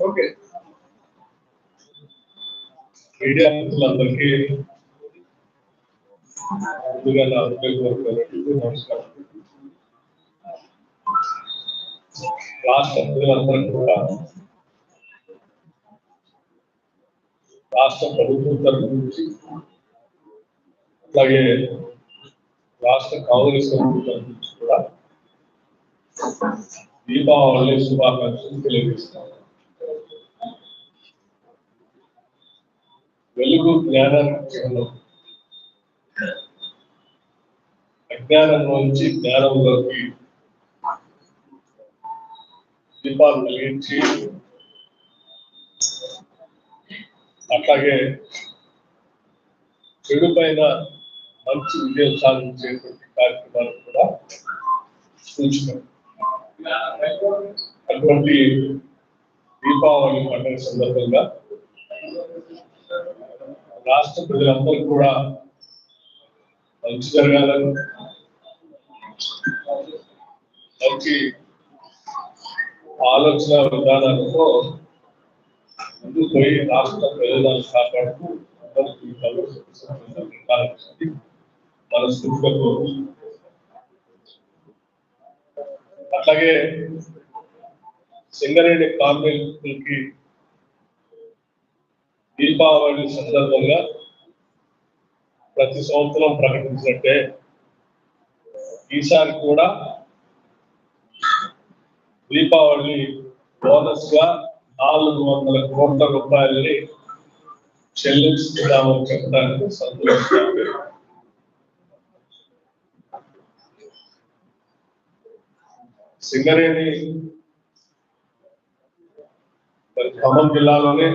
Okay media మిత్రులందరికీ ముందుగా నా హృదయపూర్వక నమస్కారం రాష్ట్ర ప్రజలందరికీ కూడా రాష్ట్ర ప్రభుత్వం తరఫు నుంచి అలాగే రాష్ట్ర కాంగ్రెస్ కమిటీ నుంచి కూడా దీపావళి శుభాకాంక్షలు తెలియజేస్తాను వెలుగు జ్ఞానం చిహ్నం అజ్ఞానం నుంచి జ్ఞానంలోకి దీపాలు వెలిగించి అట్లాగే చెడు పైన మంచి విజయం సాధించేటువంటి కార్యక్రమాలు కూడా సూచన అటువంటి దీపావళి పండుగ సందర్భంగా రాష్ట్ర ప్రజలందరూ కూడా మంచి జరగాలని మంచి ఆలోచన విధానాలతో ముందుకు పోయి రాష్ట్ర ప్రయోజనాలు కాపాడుతూ అందరి అట్లాగే సింగరేణి కార్మికులకి దీపావళి సందర్భంగా ప్రతి సంవత్సరం ప్రకటించినట్టే ఈసారి కూడా దీపావళి బోనస్గా నాలుగు వందల కోట్ల రూపాయలని చెల్లిస్తున్నామని చెప్పడానికి సంతోషంగా సింగరేణి మరి ఖమ్మం జిల్లాలోనే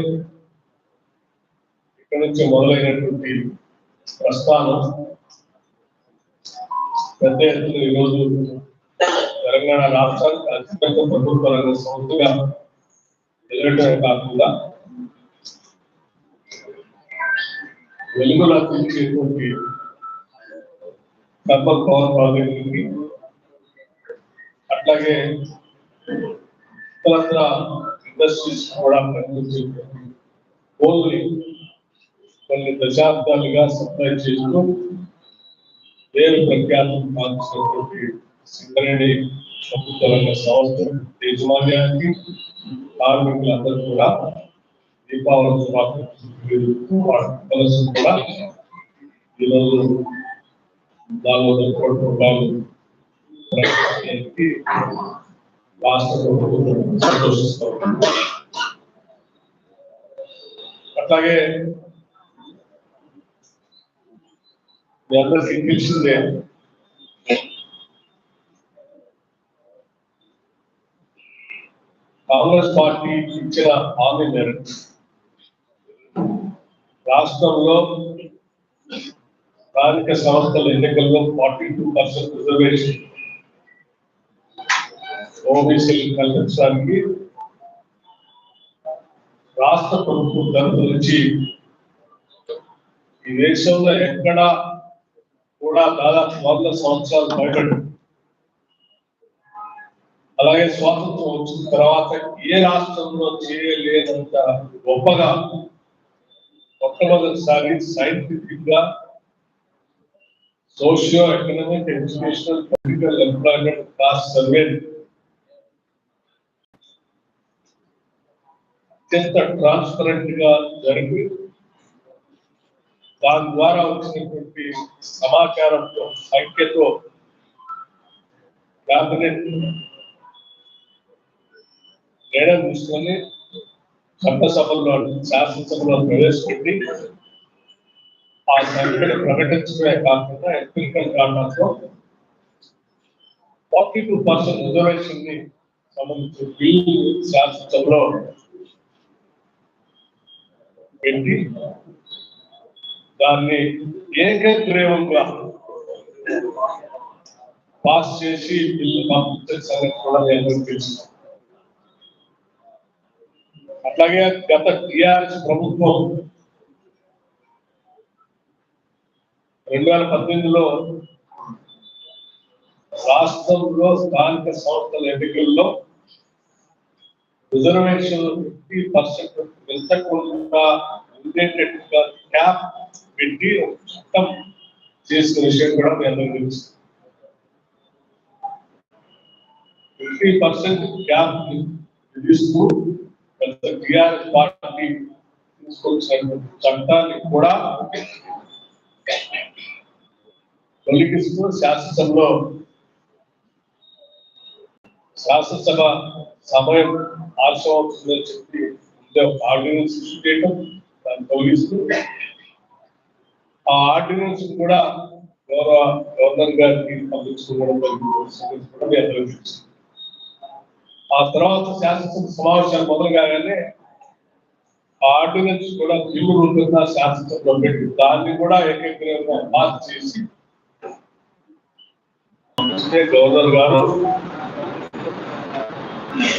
ఇక్కడ నుంచి మొదలైనటువంటి ప్రస్థానం పెద్ద ఎత్తున ఈరోజు తెలంగాణ రాష్ట్రానికి అత్యంత ప్రభుత్వ రంగ సంస్థగా ఎదగటమే కాకుండా వెలుగులో పిలిచేటువంటి థర్మల్ పవర్ ప్రాజెక్టులకి అట్లాగే ఇతరత్ర ఇండస్ట్రీస్ కూడా ప్రకటించేటువంటి కోల్ని కొన్ని దశాబ్దాలుగా సప్లై చేస్తూ పేరు ప్రఖ్యాతం కాల్చినటువంటి సింగరేణి ప్రభుత్వ రంగ సంస్థ యాజమాన్యానికి కార్మికులందరూ కూడా దీపావళి శుభాకాంక్షలు వాళ్ళ పిల్లలకు కూడా ఈరోజు నాలుగు వందల కోట్ల రూపాయలు ప్రకటించడానికి రాష్ట్ర ప్రభుత్వం సంతోషిస్తూ ఉంది. అట్లాగే మీ అందరికీ తెలిసిందే కాంగ్రెస్ పార్టీ ఇచ్చిన హామీ మేరకు రాష్ట్రంలో స్థానిక సంస్థల ఎన్నికల్లో ఫార్టీ టూ పర్సెంట్ రిజర్వేషన్ ఓబీసీలు కల్పించడానికి రాష్ట్ర ప్రభుత్వం తరఫు నుంచి ఈ దేశంలో ఎక్కడా కూడా దాదాపు వంద సంవత్సరాలు పైబడి అలాగే స్వాతంత్రం వచ్చిన తర్వాత ఏ రాష్ట్రంలో చేయలేనంత గొప్పగా మొట్టమొదటిసారి సైంటిఫిక్గా socio economic educational political employment class survey అత్యంత ట్రాన్స్పరెంట్గా జరిగి దాని ద్వారా వచ్చినటువంటి సమాచారంతో సంఖ్యతో క్యాబినెట్ నిర్ణయం తీసుకొని చట్టసభలో శాసనసభలో ప్రవేశపెట్టి ఆ సంఖ్యను ప్రకటించడమే కాకుండా ఎంపికల్ కారణంతో ఫార్టీ టూ పర్సెంట్ రిజర్వేషన్ని సంబంధించిన బిల్లు శాసనసభలో పెట్టి దాన్ని ఏకగ్రీవంగా పాస్ చేసి బిల్లు పంపించే కూడా నేను తెలుసు. అట్లాగే గత టిఆర్ఎస్ ప్రభుత్వం రెండు వేల పద్దెనిమిదిలో రాష్ట్రంలో స్థానిక సంస్థల ఎన్నికల్లో రిజర్వేషన్ ఫిఫ్టీ పర్సెంట్ పెంచకుండా ఉండేటట్టుగా క్యాప్ పెట్టి ఒక చట్టం చేసిన విషయం కూడా మీ అందరికీ తెలుసు ఫిఫ్టీ పర్సెంట్ క్యాప్ విధిస్తూ టిఆర్ఎస్ పార్టీ తీసుకొచ్చిన చట్టాన్ని కూడా తొలగిస్తూ శాసనసభలో శాసనసభ సమయం ఆలస్యం అవుతుందని చెప్పి ముందే ఒక ఆర్డినెన్స్ ఇష్యూ చేయటం దాన్ని తొలగిస్తూ ఆ ఆర్డినెన్స్ కూడా గౌరవ గవర్నర్ గారికి పంపించుకోవడం జరిగింది. ఆ తర్వాత శాసనసభ సమావేశాలు మొదలు కాగానే ఆర్డినెన్స్ కూడా తీవ్ర రూపంగా శాసనసభలో పెట్టి. దాన్ని కూడా ఏకగ్రీవంగా పాస్ చేసి గవర్నర్ గారు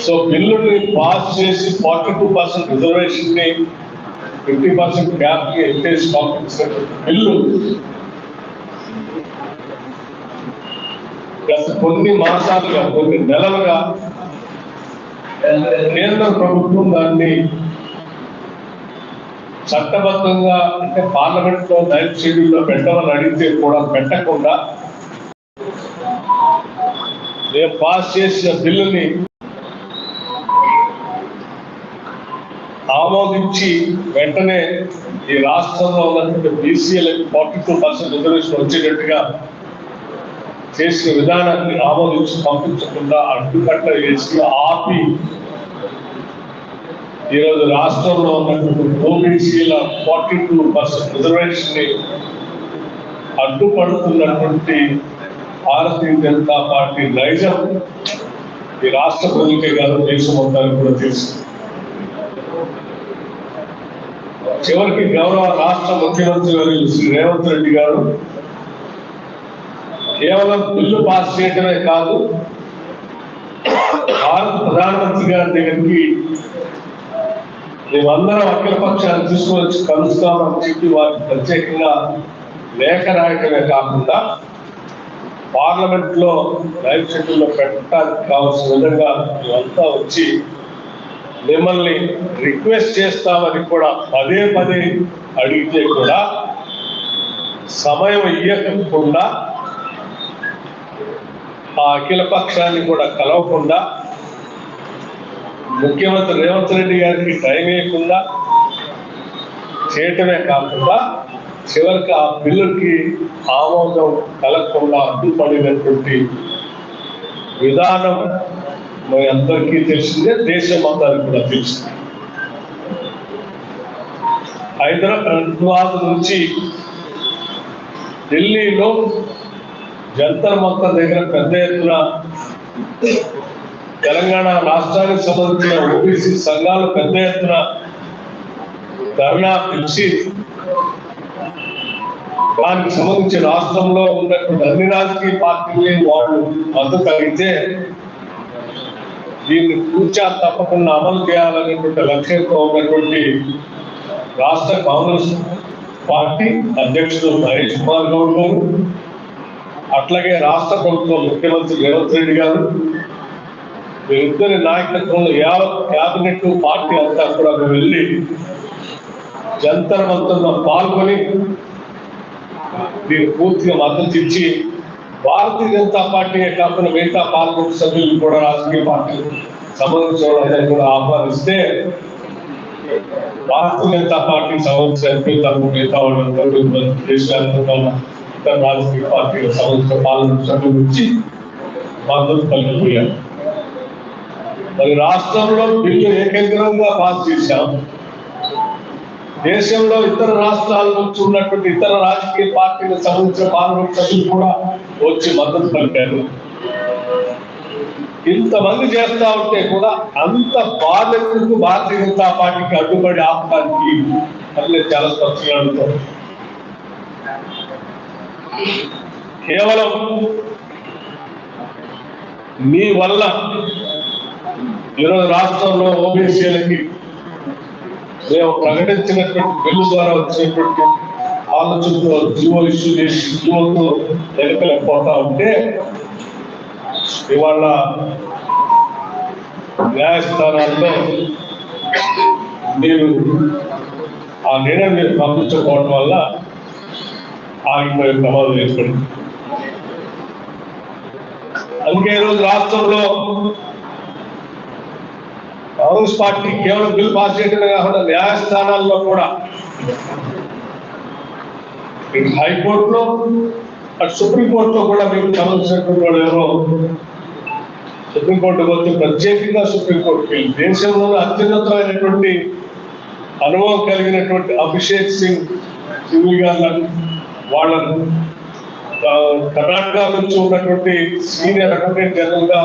సో బిల్లుని పాస్ చేసి ఫార్టీ టూ పర్సెంట్ రిజర్వేషన్ని ఫిఫ్టీ పర్సెంట్ గ్యాప్కి ఎత్తేసి బిల్లు గత కొన్ని మాసాలుగా కొన్ని నెలలుగా కేంద్ర ప్రభుత్వం దాన్ని చట్టబద్ధంగా అంటే పార్లమెంట్లో నైట్ షెడ్యూల్లో పెట్టమని అడిగితే కూడా పెట్టకుండా మేము పాస్ చేసిన బిల్లుని ఆమోదించి వెంటనే ఈ రాష్ట్రంలో ఉన్నటువంటి బీసీఎల్కి ఫార్టీ టూ పర్సెంట్ రిజర్వేషన్ వచ్చేటట్టుగా చేసిన విధానాన్ని ఆమోదించి పంపించకుండా అడ్డుకట్ట వేసి ఆపి ఈరోజు రాష్ట్రంలో ఉన్నటువంటి ఓబీసీల ఫార్టీ టూ పర్సెంట్ రిజర్వేషన్ని అడ్డుపడుతున్నటువంటి భారతీయ జనతా పార్టీ నైజం ఈ రాష్ట్ర ప్రజలకే కాదు దేశం మొత్తానికి కూడా తెలుసు. చివరికి గౌరవ రాష్ట్ర ముఖ్యమంత్రి వర్యులు శ్రీ రేవంత్ రెడ్డి గారు కేవలం బిల్లు పాస్ చేయటమే కాదు భారత ప్రధానమంత్రి గారి దగ్గరికి మేమందరం అఖిల పక్షాన్ని తీసుకువచ్చి కలుస్తామని చెప్పి వారికి ప్రత్యేకంగా లేఖ రాయటమే కాకుండా పార్లమెంట్లో లైవ్ షెడ్యూల్లో పెట్టడానికి కావాల్సిన విధంగా మేమంతా వచ్చి మిమ్మల్ని రిక్వెస్ట్ చేస్తామని కూడా పదే పదే అడిగితే కూడా సమయం ఇవ్వకుండా ఆ అఖిల పక్షాన్ని కూడా కలవకుండా ముఖ్యమంత్రి రేవంత్ రెడ్డి గారికి టైం వేయకుండా చేయటమే కాకుండా చివరికి ఆ బిల్లుకి ఆమోదం కలగకుండా అడ్డుపడినటువంటి విధానం మన అందరికీ తెలిసిందే దేశం అందరికి కూడా తెలిసింది హైదరాబాద్ నుంచి ఢిల్లీలో జంతర్ మంతర్ దగ్గర పెద్ద ఎత్తున తెలంగాణ రాష్ట్రానికి సంబంధించిన ఓబీసీ సంఘాలు పెద్ద ఎత్తున ధర్నా పిలిచి దానికి సంబంధించి రాష్ట్రంలో ఉన్నటువంటి అన్ని రాజకీయ పార్టీలు వాళ్ళు మద్దతు కలిగితే దీన్ని పూర్చా తప్పకుండా అమలు చేయాలనేటువంటి లక్ష్యంతో ఉన్నటువంటి రాష్ట్ర కాంగ్రెస్ పార్టీ అధ్యక్షుడు మహేష్ కుమార్ గౌడ్ గారు అట్లాగే రాష్ట్ర ప్రభుత్వం ముఖ్యమంత్రి రేవంత్ రెడ్డి గారు వీరిద్దరి నాయకత్వంలో యావత్ క్యాబినెట్ పార్టీ అంతా కూడా వెళ్ళి జంతర మంతర్లో పాల్గొని దీన్ని పూర్తిగా మద్దతు ఇచ్చి భారతీయ జనతా పార్టీయే కాకుండా మిగతా పార్లమెంట్ సభ్యులు కూడా రాజకీయ పార్టీలు సంబంధించిన వాళ్ళందరూ కూడా ఆహ్వానిస్తే భారతీయ జనతా పార్టీ సంబంధించిన ఎంపీలు తరపు మిగతా వాళ్ళందరూ దేశవ్యాప్తంగా ఉన్న ఇతర రాజకీయ పార్టీలకు సంబంధించిన పార్లమెంట్ సభ్యులు నుంచి మద్దతు కలిగిపోయారు మరి రాష్ట్రంలో బిల్లు ఏకగ్రంగా పాస్ చేశాం దేశంలో ఇతర రాష్ట్రాల నుంచి ఉన్నటువంటి ఇతర రాజకీయ పార్టీలకు సంబంధించిన పార్లమెంట్ సభ్యులు కూడా వచ్చి మద్దతు పలికారు. ఇంతమంది చేస్తా ఉంటే కూడా అంత బాధ్యతకు భారతీయ జనతా పార్టీకి అడ్డుపడి ఆపడానికి అట్లే చాలా స్పష్టంగా అడుగుతారు కేవలం మీ వల్ల ఈరోజు రాష్ట్రంలో ఓబీసీలకి మేము ప్రకటించినటువంటి బిల్లు ద్వారా వచ్చినటువంటి ఆలోచనతో జీవో ఇష్యూ చేసి జీవోతో వెనకలేకపోతా ఉంటే ఇవాళ న్యాయస్థానాల్లో మీరు ఆ నిర్ణయం మీరు పంపించకపోవడం వల్ల ఆగిపోయే ప్రమాదం ఏర్పడింది. అందుకే ఈరోజు రాష్ట్రంలో కాంగ్రెస్ పార్టీ కేవలం బిల్ పాస్ చేయడమే కాకుండా న్యాయస్థానాల్లో కూడా. ఇటు హైకోర్టులో అటు సుప్రీంకోర్టులో కూడా మీకు సంబంధించినటువంటి వాళ్ళు ఎవరో సుప్రీంకోర్టుకు వచ్చి ప్రత్యేకంగా సుప్రీంకోర్టుకి వెళ్ళి. దేశంలో అత్యున్నతమైనటువంటి అనుభవం కలిగినటువంటి అభిషేక్ సింగ్ సింగ్ గారు వాళ్ళను కర్ణాటక నుంచి ఉన్నటువంటి సీనియర్ అడ్వకేట్ జనరల్గా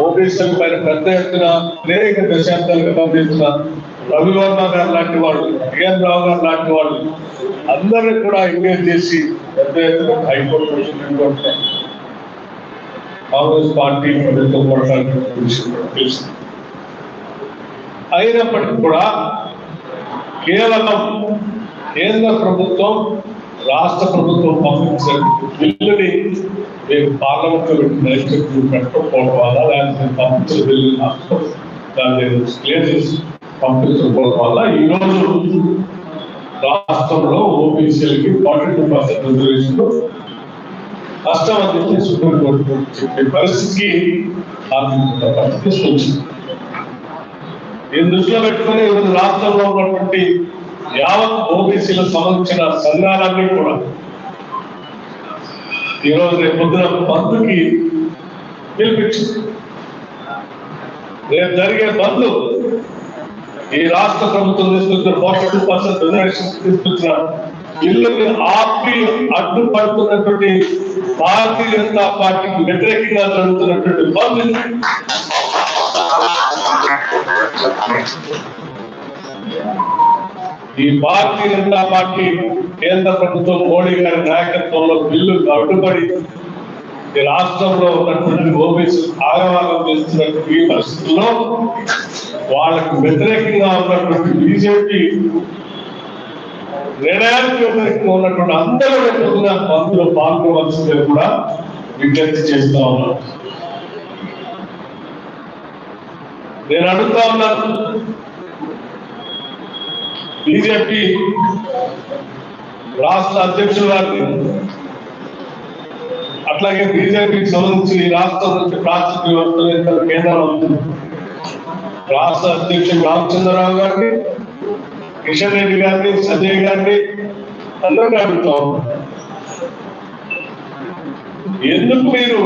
ఓబీసీ పైన పెద్ద ఎత్తున అనేక దశాబ్దాలుగా పనిచేస్తున్న రవివర్మ గారు లాంటి వాళ్ళు బిఎన్ రావు గారు లాంటి వాళ్ళు అందరినీ కూడా ఎంగేజ్ చేసి పెద్ద ఎత్తున హైకోర్టు సుప్రీంకోర్టు కాంగ్రెస్ పార్టీ ప్రభుత్వం తెలుసు అయినప్పటికీ కూడా కేవలం కేంద్ర ప్రభుత్వం రాష్ట్ర ప్రభుత్వం పంపించిన బిల్లుని మేము పార్లమెంట్లో పెట్టిన ఎలక్షన్ పెట్టకపోవడం వల్ల లేకపోతే పంపించిన బిల్లు దాన్ని క్లియర్ చేసి పంపించకపోవడం వల్ల ఈరోజు రాష్ట్రంలో ఓబీసీలకి ఫార్టీ టూ పర్సెంట్ రిజర్వేషన్లు కష్టం అని చెప్పి సుప్రీంకోర్టు చెప్పే పరిస్థితికి పరిస్థితి వచ్చింది దృష్టిలో పెట్టుకుని రాష్ట్రంలో ఉన్నటువంటి యావత్ ఓబీసీలకు సంబంధించిన సంఘాలన్నీ కూడా. ఈరోజు రేపు పొద్దున బంధుకి పిలిపించింది. రేపు జరిగే బంధు ఈ రాష్ట్ర ప్రభుత్వం తీసుకొచ్చిన ఫార్టీ పర్సెంట్ రిజర్వేషన్ తీసుకొచ్చిన ఇల్లుకి ఆపి అడ్డుపడుతున్నటువంటి భారతీయ జనతా పార్టీకి వ్యతిరేకంగా జరుగుతున్నటువంటి బంధు ఈ భారతీయ జనతా పార్టీ కేంద్ర ప్రభుత్వం మోడీ గారి నాయకత్వంలో బిల్లు అడ్డుపడి ఈ రాష్ట్రంలో ఉన్నటువంటి ఓబీసీ ఆగవాగం చేస్తున్నటువంటి ఈ పరిస్థితుల్లో వాళ్ళకు వ్యతిరేకంగా ఉన్నటువంటి బీజేపీ నిర్ణయానికి వ్యతిరేకంగా ఉన్నటువంటి అందరూ రేపొద్దున బంధులో పాల్గొవలసిందే కూడా విజ్ఞప్తి చేస్తా ఉన్నాను. నేను అడుగుతా ఉన్నాను బీజేపీ రాష్ట్ర అధ్యక్షుడు గారిని అట్లాగే బీజేపీకి సంబంధించి ఈ రాష్ట్రం నుంచి ప్రాంతీయ వ్యవస్థ కేంద్రం అవుతుంది రాష్ట్ర అధ్యక్షుడు రామచంద్రరావు గారిని కిషన్ రెడ్డి గారిని సంజయ్ గారిని అందరినీ అడుగుతాం. ఎందుకు మీరు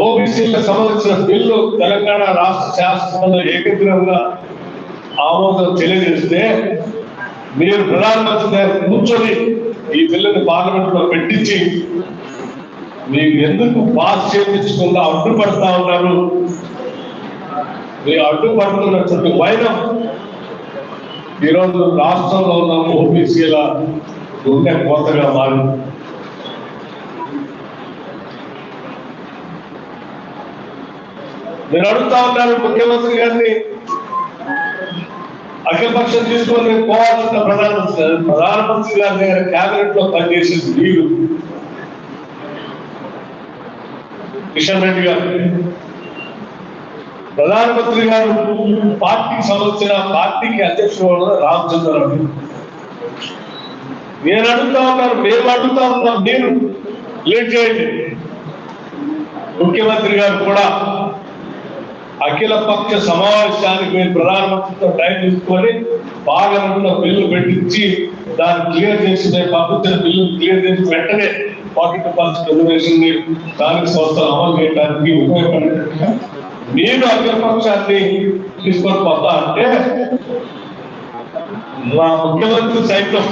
ఓబీసీలకు సంబంధించిన బిల్లు తెలంగాణ రాష్ట్ర శాసనసభలో ఏకగ్రంగా ఆమోదం తెలియజేస్తే మీరు ప్రధానమంత్రి గారు కూర్చొని ఈ బిల్లుని పార్లమెంట్లో పెట్టించి మీకు ఎందుకు పాస్ చేయించకుండా అడ్డుపడతా ఉన్నారు? మీరు అడ్డుపడుతున్నటువంటి భయం ఈరోజు రాష్ట్రంలో ఉన్న ఓబీసీల గుండె కోతగా మారింది. నేను అడుగుతా ఉన్నాను ముఖ్యమంత్రి గారిని అఖిలపక్షం తీసుకొని నేను పోవాల్సిన ప్రధానమంత్రి ప్రధానమంత్రి గారి దగ్గర కేబినెట్లో పనిచేసేది మీరు కిషన్ రెడ్డి గారు. ప్రధానమంత్రి గారు పార్టీకి సంబంధించిన పార్టీకి అధ్యక్షుడు రామచంద్రరావు నేను అడుగుతా ఉన్నాను మేము అడుగుతా ఉన్నాం మీరు లేట్ చేయండి. ముఖ్యమంత్రి గారు కూడా అఖిల పక్ష సమావేశానికి మేము ప్రధానమంత్రితో టైం తీసుకొని బాగా బిల్లు పెట్టించి దాన్ని క్లియర్ చేసి రేపు పంపించిన బిల్లు క్లియర్ చేసి వెంటనే పాకెట్ టూ రిజర్వేషన్ స్థానిక సంస్థలు అమలు చేయడానికి ఉపయోగపడేటట్టుగా నేను అఖిల పక్షాన్ని తీసుకొని పోతా అంటే మా ముఖ్యమంత్రి సైతం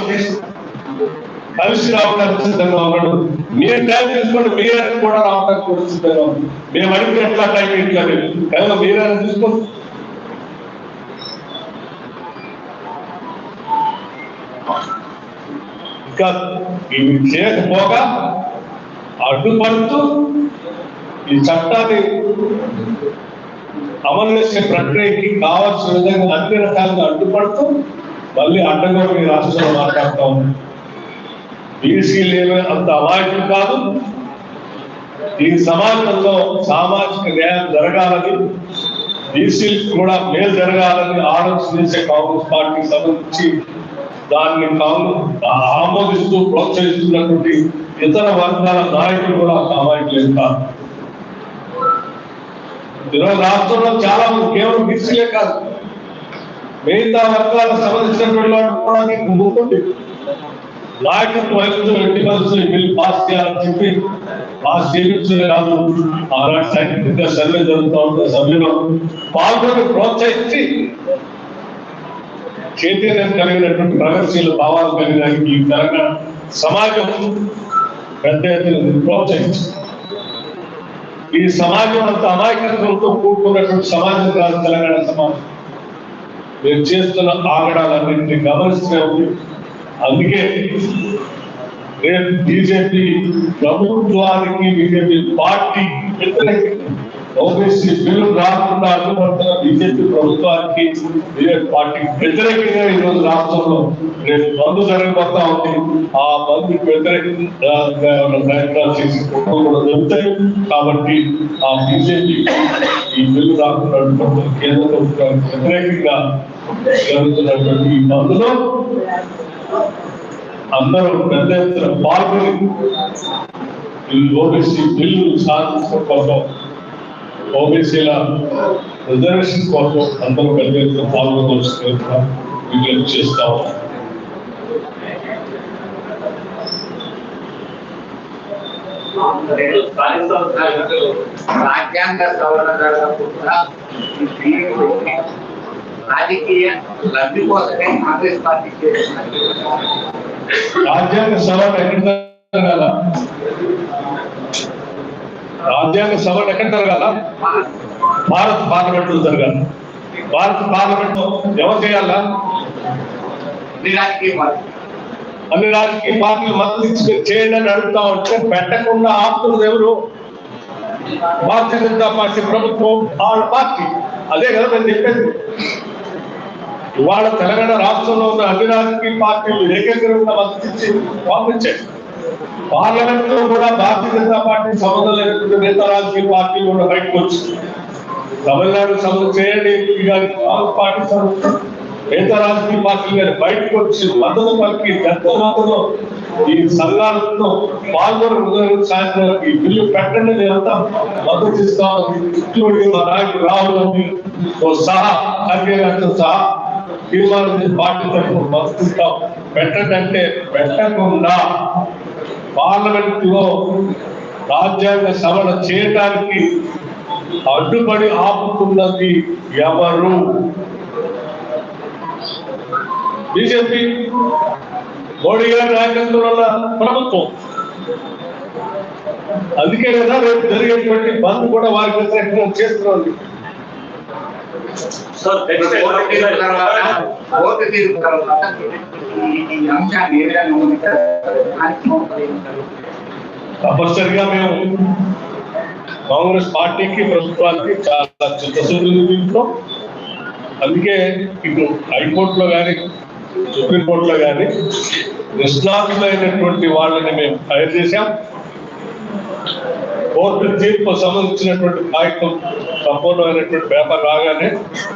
కలిసి రావడానికి సిద్ధంగా ఉన్నాడు మీరు టైం తీసుకోండి మీరే కూడా రావడానికి కూడా సిద్ధంగా ఉంది మేము అడిగితే. ఎట్లా టైం ఇట్లా లేదు కానీ మీరే తీసుకోండి ఇంకా ఇవి చేయకపోగా అడ్డుపడుతూ ఈ చట్టాన్ని అమలు చేసే ప్రక్రియకి కావాల్సిన విధంగా అన్ని రకాలుగా అడ్డుపడుతూ మళ్ళీ అడ్డంగా ఈ రాష్ట్రంలో మాట్లాడుతూ బీసీ బీసీలు అంత అమాయకులు కాదు. ఈ సమాజంలో సామాజిక న్యాయం జరగాలని బీసీలకు కూడా మేలు జరగాలని ఆలోచన చేసే కాంగ్రెస్ పార్టీ సంబంధించి దాన్ని కాంగ్రెస్ ఆమోదిస్తూ ప్రోత్సహిస్తున్నటువంటి ఇతర వర్గాల నాయకులు కూడా అమాయకులు కాదు. ఈరోజు రాష్ట్రంలో చాలా మంది కేవలం బీసీలే కాదు మిగతా వర్గాలకు సంబంధించినటువంటి వాళ్ళు కూడా నీకు ముందుంది నాయకత్వం వహిస్తూ ఎట్టి పరిస్థితులు బిల్ పాస్ చేయాలని చెప్పి పాస్ చేయించే కాదు ఆనాటి సైనిక సర్వే జరుగుతూ ఉంటే సభ్యులు పాల్గొని ప్రోత్సహించి చైతన్యం కలిగినటువంటి ప్రగతిశీల భావాలు కలిగిన ఈ తెలంగాణ సమాజం పెద్ద ఎత్తున ప్రోత్సహించి ఈ సమాజం అంత అమాయకత్వంతో కూడుకున్నటువంటి సమాజం కాదు తెలంగాణ సమాజం మీరు చేస్తున్న ఆగడాలన్నింటినీ గమనిస్తూనే ఉంది అందుకే రేపు బీజేపీ ప్రభుత్వానికి బీజేపీ పార్టీ ఓబీసీ బిల్లు రాకుండా అడ్డుపడుతున్న బీజేపీ ప్రభుత్వానికి బీజేపీ పార్టీకి వ్యతిరేకంగా ఈ రోజు రాష్ట్రంలో రేపు బంద్ జరగబోతా ఉంది. ఆ బంద్ వ్యతిరేకంగా ఏమైనా ప్రయత్నాలు చేసి కుట్రలు కూడా జరుగుతాయి. కాబట్టి ఆ బీజేపీ ఈ బిల్లు రాకుండా అడ్డుపడుతున్న కేంద్ర ప్రభుత్వానికి వ్యతిరేకంగా జరుగుతున్నటువంటి ఈ బంద్లో అందరూ పెద్ద ఎత్తున పాల్గొని ఓబీసీ బిల్లు సాధించడం కోసం ఓబీసీల రిజర్వేషన్ కోసం అందరూ పెద్ద ఎత్తున పాల్గొనవలసిన విజ్ఞప్తి చేస్తా ఉన్నాం. రాజ్యాంగ సవరణ జరగకుండా ఈ బిల్లు రాజకీయ లబ్ధి కోసమే కాంగ్రెస్ పార్టీ చేస్తున్నది రాజ్యాంగ సవరణ ఎక్కడ జరగాల రాజ్యాంగ సవరణ ఎక్కడ జరగాల భారత్ పార్లమెంట్లో జరగాలి భారత పార్లమెంట్లో ఎవరు చేయాలా ఇది రాజకీయ పార్టీ అన్ని రాజకీయ పార్టీలు మద్దతు ఇచ్చి మీరు చేయండి అని అడుగుతా ఉంటే పెట్టకుండా ఆపుతున్నది ఎవరు భారతీయ జనతా పార్టీ ప్రభుత్వం వాళ్ళ పార్టీ అదే కదా నేను చెప్పేది ఇవాళ తెలంగాణ రాష్ట్రంలో ఉన్న అన్ని రాజకీయ పార్టీలు ఏకగ్రంగా మద్దతు ఇచ్చి పంపించాయి పార్లమెంట్లో కూడా భారతీయ జనతా పార్టీ సంబంధం లేనటువంటి మిగతా రాజకీయ పార్టీలు కూడా బయటకు వచ్చి తమిళనాడు సంబంధం చేయండి కాంగ్రెస్ పార్టీ సంబంధం. మిగతా రాజకీయ పార్టీలు కానీ బయటకు వచ్చి మద్దతు పలికి పెద్ద మొత్తంలో ఈ సంఘాలతో పాల్గొని సాయంత్రం ఈ బిల్లు పెట్టండి నేనంతా మద్దతు ఇస్తాను. మా నాయకుడు రాహుల్ గాంధీతో సహా ఖర్గే సహా తీర్మానం చేసి పెట్టకుండా పార్లమెంట్లో రాజ్యాంగ సవరణ చేయడానికి అడ్డుపడి ఆపుతున్నది ఎవరు? బీజేపీ. మోడీ గారి నాయకత్వంలో ఉన్న ప్రభుత్వం. అందుకే కదా రేపు జరిగేటువంటి బంద్ కూడా వారికి వ్యతిరేకంగా చేస్తున్నది. సార్ నెక్స్ట్ ఓటు తీర్పు తర్వాత ఓటు తీర్పు తర్వాత ఈ- ఈ అంశాన్ని ఏ విధంగా ఉంటారు దానికి మోపడి ఉంటారు తప్పనిసరిగా మేము కాంగ్రెస్ పార్టీకి ప్రభుత్వానికి చాలా చిత్తశుద్ధి ఉంది దీంట్లో అందుకే ఇటు హైకోర్టులో కానీ సుప్రీంకోర్టులో కానీ నిష్ణాతులైనటువంటి వాళ్ళని మేము హైర్ చేశాం కోర్టు తీర్పు సంబంధించినటువంటి కాగితం సంపూర్ణమైనటువంటి పేపర్ రాగానే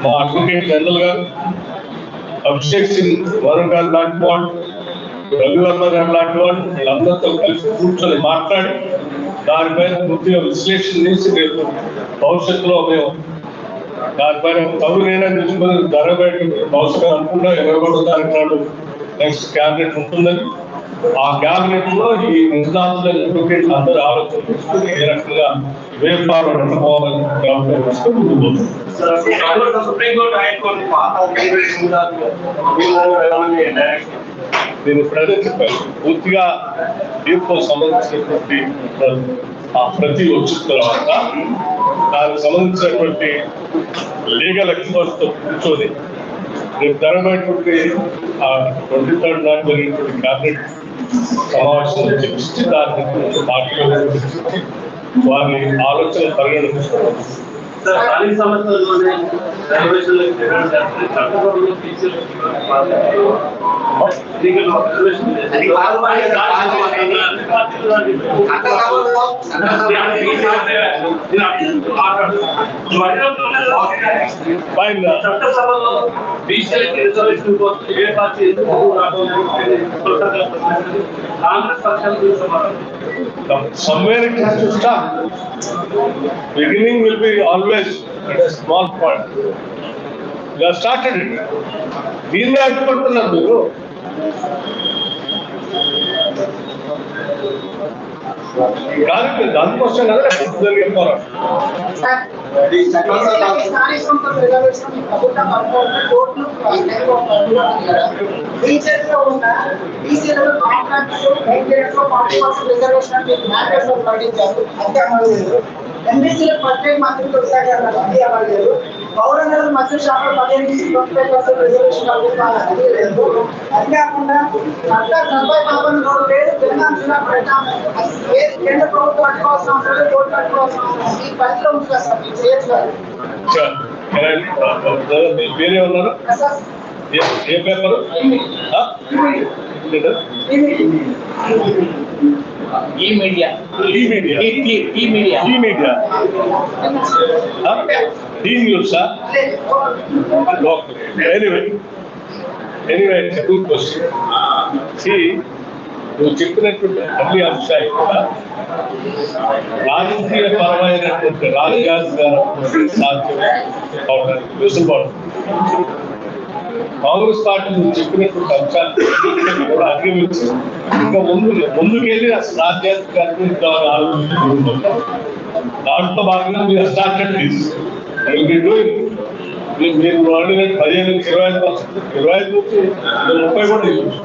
మా అడ్వకేట్ జనరల్ గారు అభిషేక్ సింగ్ వరుణ్ గారు లాంటి వాళ్ళు రవివర్మ గారు లాంటి వాళ్ళు వీళ్ళందరితో కలిసి కూర్చొని మాట్లాడి దానిపైన పూర్తిగా విశ్లేషణ చేసి రేపు భవిష్యత్తులో మేము దానిపైన తగు నిర్ణయం ధర జరగబెట్టి భవిష్యత్తు అనుకున్నా ఇరవై మూడో తారీఖు నాడు నెక్స్ట్ క్యాబినెట్ ఉంటుందని ఆ క్యాబినెట్లో ఈ నిర్ణయాలు అడ్వకేట్ అందరూ ఆలోచన చేసుకుని ఏ రకంగా వే ఫార్వర్డ్ అనుకోవాలని క్యాబినెట్ తీసుకుని ముందుకు పోతుంది సుప్రీంకోర్టు హైకోర్టు పాత డైరెక్ట్. నేను ఇప్పుడైతే చెప్పాను పూర్తిగా తీర్పు సంబంధించినటువంటి ఆ ప్రతి వచ్చిన తర్వాత దానికి సంబంధించినటువంటి లీగల్ ఎక్స్పర్ట్స్తో కూర్చొని రేపు జరగబోయేటువంటి ట్వంటీ థర్డ్ నాడు జరిగినటువంటి క్యాబినెట్ సమావేశం చర్చించి దాని పార్టీలో వారి ఆలోచన పరిగణించుకోవాలి. స్థానిక సంస్థల్లోనే రిజర్వేషన్లు చట్టసభలో టీచర్లు ఎన్నికల్లో రిజర్వేషన్ లేదు. అది కాదు మరి, కాదు అనేది. చట్టసభలో చట్టసభలో ఫైన్ చట్టసభలో బీసీలకి రిజర్వేషన్ కోసం ఏ పార్టీ ఎందుకు రాకుండా కాంగ్రెస్ పక్షాలు చూస్తున్నారు somewhere it has to start. Beginning will be always at a small point. You have started it. దీన్ని అడ్డుకుంటున్నారు మీరు కానీ దానికోసం కదా జరిగే పోరాటం టీచర్స్లో ఉన్న పర్సెంట్ రిజర్వేషన్ అని ఎంబీసీలో ప్రత్యేక మంత్రిత్వ శాఖ అది లేదు పౌరంగల మత్స్య శాఖలో పదిహేను నుంచి ట్వంటీ ఫైవ్ పర్సెంట్ రిజర్వేషన్ కల్పిస్తాను అది లేదు. అది కాకుండా సర్కార్ డెబ్బై పాపం రోడ్డు లేదు తెలంగాణ జిల్లా పెట్టాము ఏది కేంద్ర ప్రభుత్వం అట్టుకోవాల్సిన అవసరం లేదు కోర్టు అట్టుకోవాల్సిన అవసరం లేదు. ఈ పరిధిలో ఉంది కదా సార్ మీరు చేయొచ్చు కదా మీ పేరే ఉన్నారు సార్ ఏ- ఏ పేపరు? ఆ? ఏంటది? ఈ మీడియా. ఈ మీడియా. ఈ ఈ- ఈ మీడియా ఈ మీడియా ఈ న్యూసా anyway anyway good question see నువ్వు చెప్పినటువంటి అన్ని అంశాలు కూడా రాజకీయ పరమైనటువంటి రాజగారి గారు సాధ్యం. అవడానికి వెసులుబాటు. కాంగ్రెస్ పార్టీ నువ్వు చెప్పినటువంటి అంశాలు కూడా అగ్రమించి ఇంకా ముందు ముందుకెళ్ళి అసలు రాజ్యాంగ గారిని ఇంకా ఆలోచించుకుంటున్నాం దాంట్లో భాగంగా మీరు స్టార్టెడ్ దిస్ మీరు మీరు అడిగిన పదిహేను నుంచి ఇరవై ఐదు పర్సెంట్ ఇరవై ఐదు నుంచి ఇంకా ముప్పై కూడా ఇవ్వచ్చు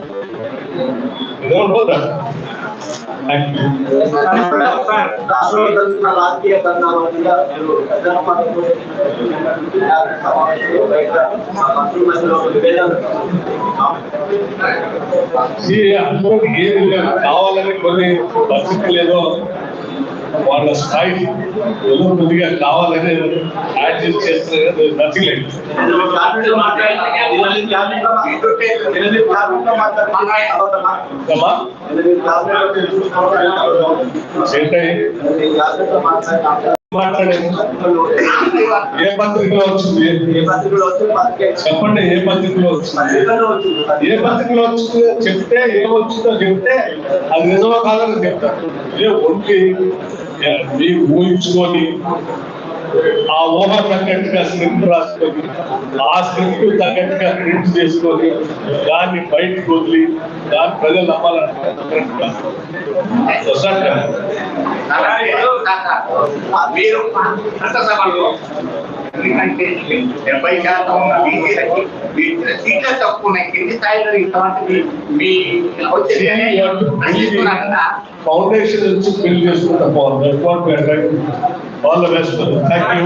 థ్యాంక్ యూ రాష్ట్రంలో జరుగుతున్న రాజకీయ దండాల వల్ల మీరు పెద్దల పార్టీలో సమావేశంలో బయట మా మంత్రుల మధ్యలో విభేదాలు ఈ అందరికి ఏది లేదు కావాలని కొన్ని పరిస్థితులు ఏదో వాళ్ళ స్థాయి ఏదో కొద్దిగా కావాలని యాడ్జస్ట్ చేస్తున్నారు నచ్చలేదు ఏ పత్రికలో వచ్చింది? చెప్పండి ఏ పత్రికలో వచ్చింది? ఏ పత్రికలో వచ్చిందో? చెప్తే ఏం వచ్చిందో చెప్తే అది నిజమో కాదని చెప్తారు ఏ ఒంటి మీరు ఊహించుకొని ఆ ఊహ తగ్గట్టుగా స్క్రిప్ట్ రాసుకొని ఆ స్క్రిప్ట్ తగ్గట్టుగా ప్రింట్ చేసుకొని దాన్ని బయటకు వదిలి దాన్ని ప్రజలు నమ్మాలనుకుంటున్నారు. మీరు ఫౌండేషన్ నుంచి బిల్డ్ చేసుకుంటాం all the best thank you